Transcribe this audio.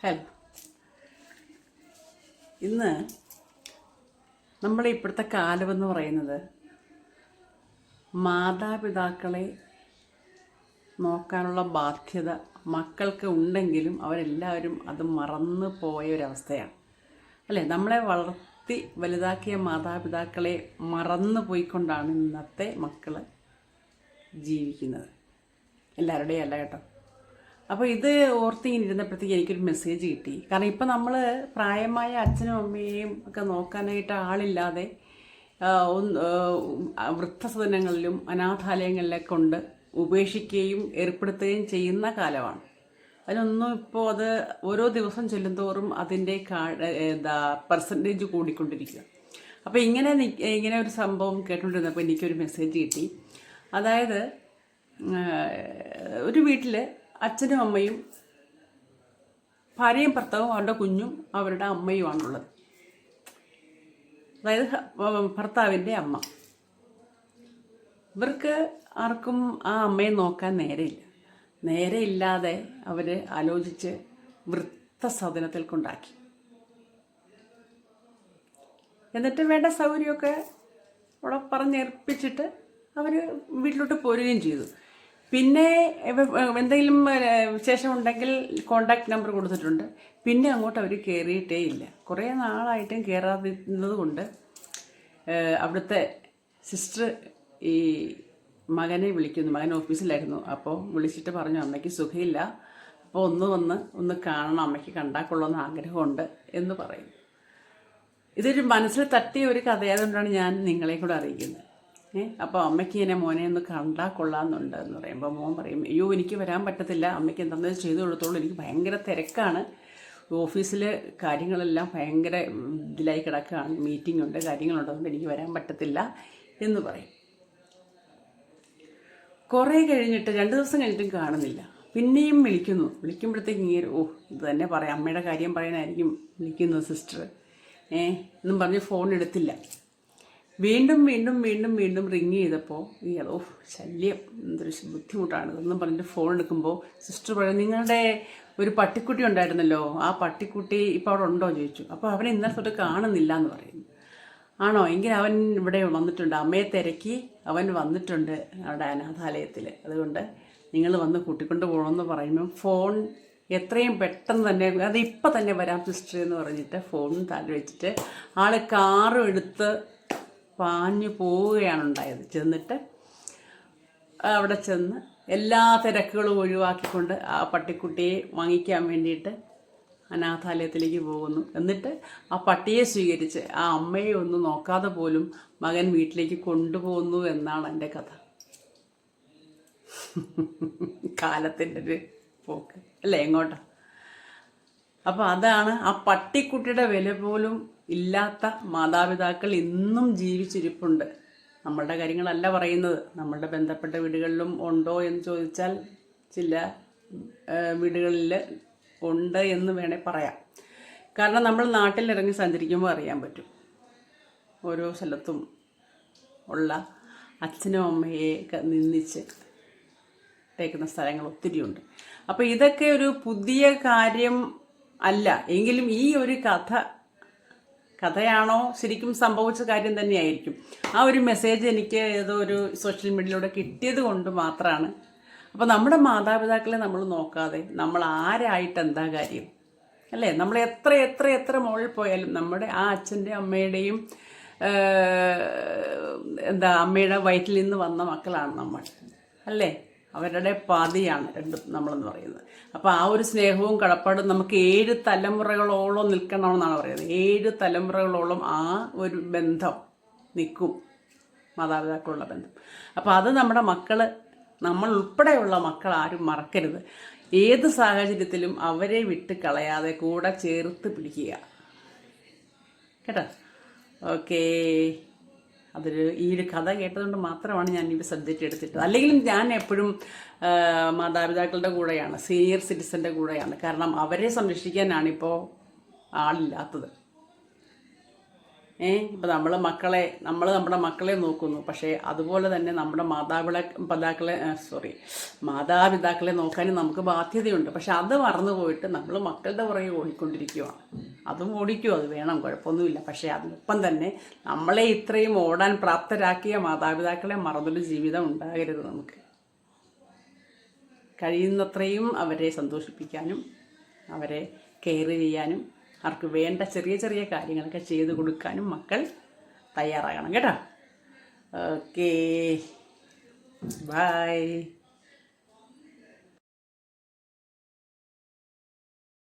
Hello ഇന്ന് നമ്മളെ ഇപ്പോഴത്തെ കാലമെന്ന് പറയുന്നത് മാതാപിതാക്കളെ നോക്കാനുള്ള ബാധ്യത മക്കൾക്ക് ഉണ്ടെങ്കിലും അവരെല്ലാവരും അത് മറന്നു പോയ ഒരവസ്ഥയാണ് അല്ലേ? നമ്മളെ വളർത്തി വലുതാക്കിയ മാതാപിതാക്കളെ മറന്നു പോയിക്കൊണ്ടാണ് ഇന്നത്തെ മക്കൾ ജീവിക്കുന്നത്. എല്ലാവരുടെയും അല്ല കേട്ടോ. അപ്പോൾ ഇത് ഓർത്തിങ്ങനെ ഇരുന്നപ്പോഴത്തേക്ക് എനിക്കൊരു മെസ്സേജ് കിട്ടി. കാരണം ഇപ്പം നമ്മൾ പ്രായമായ അച്ഛനും അമ്മയെയും ഒക്കെ നോക്കാനായിട്ട് ആളില്ലാതെ വൃദ്ധസദനങ്ങളിലും അനാഥാലയങ്ങളിലൊക്കെ കൊണ്ട് ഉപേക്ഷിക്കുകയും ഏർപ്പെടുത്തുകയും ചെയ്യുന്ന കാലമാണ്. അതിനൊന്നും ഇപ്പോൾ അത് ഓരോ ദിവസം ചെല്ലുന്തോറും അതിന്റെ എന്താ പെർസെന്റേജ് കൂടിക്കൊണ്ടിരിക്കുക. അപ്പോൾ ഇങ്ങനെ ഇങ്ങനെ ഒരു സംഭവം കേട്ടുകൊണ്ടിരുന്നപ്പോൾ എനിക്കൊരു മെസ്സേജ് കിട്ടി. അതായത് ഒരു വീട്ടിൽ അച്ഛനും അമ്മയും ഭാര്യയും ഭർത്താവും അവരുടെ കുഞ്ഞും അവരുടെ അമ്മയുമാണുള്ളത്. അതായത് ഭർത്താവിന്റെ അമ്മ. ഇവർക്ക് ആർക്കും ആ അമ്മയെ നോക്കാൻ നേരെയില്ല. നേരെയില്ലാതെ അവർ ആലോചിച്ച് വൃത്തസദനത്തിൽ കൊണ്ടാക്കി. എന്നിട്ട് വേണ്ട സൗകര്യമൊക്കെ അവിടെ പറഞ്ഞേർപ്പിച്ചിട്ട് അവർ വീട്ടിലോട്ട് പോരുകയും ചെയ്തു. പിന്നെ എന്തെങ്കിലും വിശേഷം ഉണ്ടെങ്കിൽ കോണ്ടാക്ട് നമ്പർ കൊടുത്തിട്ടുണ്ട്. പിന്നെ അങ്ങോട്ട് അവർ കയറിയിട്ടേ ഇല്ല. കുറേ നാളായിട്ടും കയറാതിരുന്നത് കൊണ്ട് അവിടുത്തെ സിസ്റ്റർ ഈ മകനെ വിളിക്കുന്നു. മകൻ ഓഫീസിലായിരുന്നു. അപ്പോൾ വിളിച്ചിട്ട് പറഞ്ഞു അമ്മയ്ക്ക് സുഖമില്ല അപ്പോൾ ഒന്ന് വന്ന് ഒന്ന് കാണണം. അമ്മയ്ക്ക് കണ്ടാൽ കൊള്ളുന്ന ആഗ്രഹമുണ്ട് എന്ന് പറയും ഇതൊരു മനസ്സിൽ തട്ടിയ ഒരു കഥയായതുകൊണ്ടാണ് ഞാൻ നിങ്ങളെ കൂടെ അറിയിക്കുന്നത്. ഏ? അപ്പോൾ അമ്മയ്ക്ക് ഇങ്ങനെ മോനെ ഒന്ന് കണ്ടാൽ കൊള്ളാമെന്നുണ്ട് എന്ന് പറയുമ്പോൾ മോൻ പറയും അയ്യോ എനിക്ക് വരാൻ പറ്റത്തില്ല. അമ്മയ്ക്ക് എന്താണെന്ന് ചെയ്തു കൊടുത്തോളൂ. എനിക്ക് ഭയങ്കര തിരക്കാണ്. ഓഫീസിൽ കാര്യങ്ങളെല്ലാം ഭയങ്കര ഇതിലായി കിടക്കുകയാണ് മീറ്റിംഗ് ഉണ്ട് കാര്യങ്ങളുണ്ട്. അതുകൊണ്ട് എനിക്ക് വരാൻ പറ്റത്തില്ല എന്ന് പറയും. കുറേ കഴിഞ്ഞിട്ട് രണ്ട് ദിവസം കഴിഞ്ഞിട്ടും കാണുന്നില്ല. പിന്നെയും വിളിക്കുന്നു. വിളിക്കുമ്പോഴത്തേക്ക് ഇങ്ങനെ ഓ ഇത് തന്നെ പറയാം. അമ്മയുടെ കാര്യം പറയാനായിരിക്കും വിളിക്കുന്നത് സിസ്റ്റർ. ഏ? എന്നും പറഞ്ഞ് ഫോൺ എടുത്തില്ല. വീണ്ടും വീണ്ടും വീണ്ടും വീണ്ടും റിങ് ചെയ്തപ്പോൾ ഈ അതോ ശല്യം എന്തൊരു ബുദ്ധിമുട്ടാണ്. ഇതൊന്നും പറഞ്ഞിട്ട് ഫോൺ എടുക്കുമ്പോൾ സിസ്റ്റർ പറഞ്ഞു നിങ്ങളുടെ ഒരു പട്ടിക്കുട്ടി ഉണ്ടായിരുന്നല്ലോ ആ പട്ടിക്കുട്ടി ഇപ്പോൾ അവിടെ ഉണ്ടോ? ചോദിച്ചു. അപ്പോൾ അവനെ ഇന്നലെ തൊട്ട് കാണുന്നില്ല എന്ന് പറയുന്നു. ആണോ? എങ്കിൽ അവൻ ഇവിടെ വന്നിട്ടുണ്ട്. അമ്മയെ തിരക്കി അവൻ വന്നിട്ടുണ്ട് അവിടെ അനാഥാലയത്തിൽ അതുകൊണ്ട് നിങ്ങൾ വന്ന് കൂട്ടിക്കൊണ്ട് പോകണമെന്ന് പറയുമ്പം ഫോൺ എത്രയും പെട്ടെന്ന് തന്നെ അത് ഇപ്പം തന്നെ വരാം സിസ്റ്റർ എന്ന് പറഞ്ഞിട്ട് ഫോൺ താഴെ വെച്ചിട്ട് ആൾ കാറും എടുത്ത് പാഞ്ഞു പോവുകയാണ് ഉണ്ടായത്. ചെന്നിട്ട് അവിടെ ചെന്ന് എല്ലാ തിരക്കുകളും ഒഴിവാക്കിക്കൊണ്ട് ആ പട്ടിക്കുട്ടിയെ വാങ്ങിക്കാൻ വേണ്ടിയിട്ട് അനാഥാലയത്തിലേക്ക് പോകുന്നു. എന്നിട്ട് ആ പട്ടിയെ സ്വീകരിച്ച് ആ അമ്മയെ ഒന്ന് നോക്കാതെ പോലും മകൻ വീട്ടിലേക്ക് കൊണ്ടുപോകുന്നു എന്നാണ് എന്റെ കഥ. കാലത്തിന്റെ ഒരു പോക്ക്. അല്ലേ എങ്ങോട്ടാ? അപ്പോൾ അതാണ് ആ പട്ടിക്കുട്ടിയുടെ വില പോലും ഇല്ലാത്ത മാതാപിതാക്കൾ ഇന്നും ജീവിച്ചിരിപ്പുണ്ട്. നമ്മളുടെ കാര്യങ്ങളല്ല പറയുന്നത്. നമ്മളുടെ ബന്ധപ്പെട്ട വീടുകളിലും ഉണ്ടോ എന്ന് ചോദിച്ചാൽ ചില വീടുകളിൽ ഉണ്ട് എന്ന് വേണേൽ പറയാം. കാരണം നമ്മൾ നാട്ടിലിറങ്ങി സഞ്ചരിക്കുമ്പോൾ അറിയാൻ പറ്റും. ഓരോ സ്ഥലത്തും ഉള്ള അച്ഛനും അമ്മയെ നിന്നിച്ച് ഇട്ടേക്കുന്ന സ്ഥലങ്ങൾ ഒത്തിരിയുണ്ട് അപ്പോൾ ഇതൊക്കെ ഒരു പുതിയ കാര്യം അല്ല. എങ്കിലും ഈ ഒരു കഥ കഥയാണോ ശരിക്കും സംഭവിച്ച കാര്യം തന്നെയായിരിക്കും. ആ ഒരു മെസ്സേജ് എനിക്ക് ഏതോ ഒരു സോഷ്യൽ മീഡിയയിലൂടെ കിട്ടിയത് കൊണ്ട് മാത്രമാണ് അപ്പോൾ നമ്മുടെ മാതാപിതാക്കളെ നമ്മൾ നോക്കാതെ നമ്മൾ ആരായിട്ട് എന്താ കാര്യം? അല്ലേ? നമ്മൾ എത്ര എത്ര എത്ര മുകളിൽ പോയാലും നമ്മുടെ ആ അച്ഛന്റെ അമ്മയുടെയും എന്താ അമ്മയുടെ വയറ്റിൽ നിന്ന് വന്ന മക്കളാണ് നമ്മൾ. അല്ലേ? അവരുടെ പാതിയാണ് രണ്ടും നമ്മളെന്ന് പറയുന്നത്. അപ്പോൾ ആ ഒരു സ്നേഹവും കടപ്പാടും നമുക്ക് ഏഴ് തലമുറകളോളം നിൽക്കണമെന്നാണ് പറയുന്നത്. ഏഴ് തലമുറകളോളം ആ ഒരു ബന്ധം നിൽക്കും. മാതാപിതാക്കളുള്ള ബന്ധം. അപ്പോൾ അത് നമ്മുടെ മക്കൾ നമ്മൾ ഉൾപ്പെടെയുള്ള മക്കൾ ആരും മറക്കരുത്. ഏത് സാഹചര്യത്തിലും അവരെ വിട്ട് കളയാതെ കൂടെ ചേർത്ത് പിടിക്കുക. കേട്ടോ? ഓക്കേ. അതൊരു ഈ ഒരു കഥ കേട്ടതുകൊണ്ട് മാത്രമാണ് ഞാൻ ഈ സബ്ജക്റ്റ് എടുത്തിട്ടത് അല്ലെങ്കിലും ഞാൻ എപ്പോഴും മാതാപിതാക്കളുടെ കൂടെയാണ് സീനിയർ സിറ്റിസന്റെ കൂടെയാണ്. കാരണം അവരെ സംരക്ഷിക്കാനാണിപ്പോൾ ആളില്ലാത്തത്. ഏ ഇപ്പം നമ്മൾ മക്കളെ നമ്മൾ നമ്മുടെ മക്കളെ നോക്കുന്നു. പക്ഷേ അതുപോലെ തന്നെ നമ്മുടെ മാതാപിതാ പിതാക്കളെ സോറി മാതാപിതാക്കളെ നോക്കാനും നമുക്ക് ബാധ്യതയുണ്ട്. പക്ഷെ അത് മറന്നു പോയിട്ട് നമ്മൾ മക്കളുടെ പുറകെ ഓടിക്കൊണ്ടിരിക്കുകയാണ് അതും ഓടിക്കും അത് വേണം കുഴപ്പമൊന്നുമില്ല. പക്ഷേ അതിനൊപ്പം തന്നെ നമ്മളെ ഇത്രയും ഓടാൻ പ്രാപ്തരാക്കിയ മാതാപിതാക്കളെ മറന്നൊരു ജീവിതം ഉണ്ടാകരുത് നമുക്ക്. കഴിയുന്നത്രയും അവരെ സന്തോഷിപ്പിക്കാനും അവരെ കെയർ ചെയ്യാനും അവർക്ക് വേണ്ട ചെറിയ ചെറിയ കാര്യങ്ങളൊക്കെ ചെയ്തു കൊടുക്കാനും മക്കൾ തയ്യാറാകണം കേട്ടോ. Okay bye